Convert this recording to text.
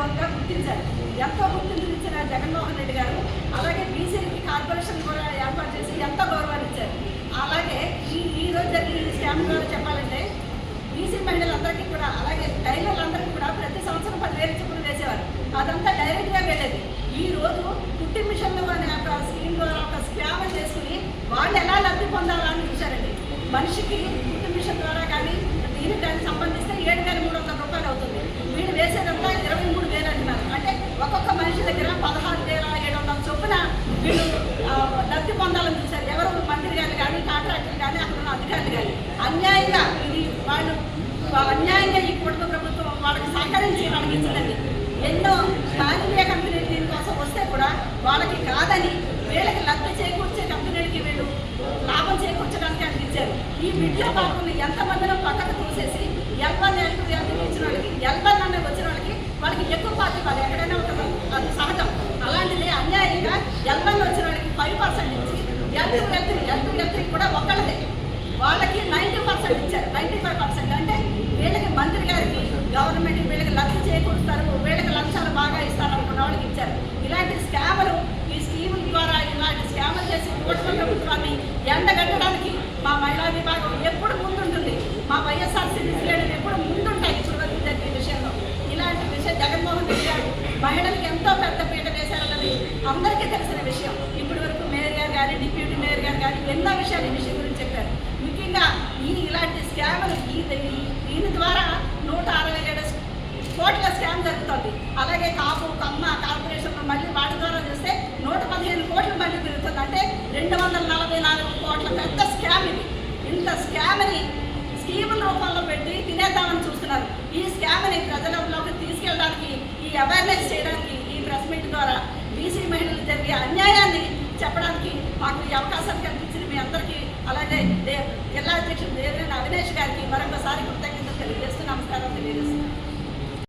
వర్గంగా గుర్తించారు. ఎంతో గుర్తింపులు ఇచ్చిన జగన్మోహన్ రెడ్డి గారు అలాగే బీజేపీ కార్పొరేషన్ కూడా ఏర్పాటు చేసి ఎంతో గౌరవాన్ని ఇచ్చారు అలాగే ఈ ఈరోజు జరిగిన స్టాంప్ ద్వారా చెప్పాలంటే బీసీ మహిళలందరికీ కూడా అలాగే టైలర్లందరికీ కూడా ప్రతి సంవత్సరం పదివేలు చెప్పులు వేసేవారు. అదంతా డైరెక్ట్గా వెళ్ళేది. ఈ రోజు కుట్టి మిషన్లు అనే ఒక స్కీమ్ ద్వారా ఒక స్కామ్ చేసుకుని వాళ్ళు ఎలా లబ్ధి పొందాలని చూశారండి. మనిషికి కానీ అక్కడ ఉన్న అధికారులు కానీ అన్యాయంగా ఇది వాళ్ళు అన్యాయంగా ఈ కుటుంబ ప్రభుత్వం వాళ్ళకి సహకరించి వాళ్ళకి ఇచ్చిందండి. ఎన్నో స్థానిక కంపెనీలు దీనికోసం వస్తే కూడా వాళ్ళకి కాదని వీళ్ళకి లబ్ధి చేకూర్చే కంపెనీలకి వీళ్ళు లాభం చేకూర్చడానికి అని ఇచ్చారు. ఈ విద్యా బాబుని ఎంతమందినో పక్కకు చూసేసి ఎల్బన్ ఎల్ ఇచ్చిన వాళ్ళకి ఎల్బన్ అనే వచ్చిన వాళ్ళకి వాళ్ళకి ఎక్కువ పార్టీ వాళ్ళు ఎక్కడైనా ఉంటుంది అది సహజం. అలాంటిది అన్యాయంగా ఎల్బన్ వచ్చిన వాళ్ళకి ఫైవ్ పర్సెంట్ ఇచ్చి L two L three L two L three కూడా ఒక్కళ్ళదే వాళ్ళకి నైంటీ పర్సెంట్ ఇచ్చారు నైంటీ ఫైవ్ పర్సెంట్ అంటే వీళ్ళకి మంత్రి గారికి గవర్నమెంట్ వీళ్ళకి లబ్ధి చేకూరుస్తారు వీళ్ళకి లంచాలు బాగా ఇస్తారు అనుకున్న వాళ్ళకి ఇచ్చారు ఇలాంటి స్కాములు ఈ స్కీముల ద్వారా ఇలాంటి స్కాములు చేసి కూటమి ప్రభుత్వాన్ని ఎండగట్టడానికి మా మహిళా విభాగం ఎప్పుడు ముందుంటుంది. మా వైఎస్ఆర్సీపీ శ్రేణులు ఎప్పుడు ముందుంటాయి ఇప్పుడు వరకు జరిగే విషయంలో. ఇలాంటి విషయం జగన్మోహన్ రెడ్డి గారు మహిళలకు ఎంతో పెద్ద పీట వేశారన్నది అందరికీ తెలిసిన విషయం. ఇప్పటి వరకు మేయర్ గారు కానీ డిప్యూటీ మేయర్ గారు కానీ ఎన్నో విషయాలు ఈ విషయం గురించి చెప్పారు. ముఖ్యంగా ఈ ఇలాంటి స్కాములు ఈ దీని ద్వారా నూట అరవై ఏడు కోట్ల స్కామ్ జరుగుతుంది. అలాగే కాపు కమ్మ కార్పొరేషన్లో మళ్ళీ వాటి ద్వారా చూస్తే నూట పదిహేను కోట్లు మళ్ళీ పెరుగుతుంది అంటే రెండు వందల నలభై నాలుగు కోట్ల పెద్ద స్కామ్ ఇది. ఇంత స్కామ్ని స్కీముల రూపంలో పెట్టి తినేద్దామని చూస్తున్నారు. ఈ స్కామ్ని ప్రజలలోకి తీసుకెళ్ళడానికి ఈ అవేర్నెస్ చేయడానికి ఈ ప్రెస్ మీట్ ద్వారా బీసీ మహిళలు జరిగే అన్యాయాన్ని చెప్పడానికి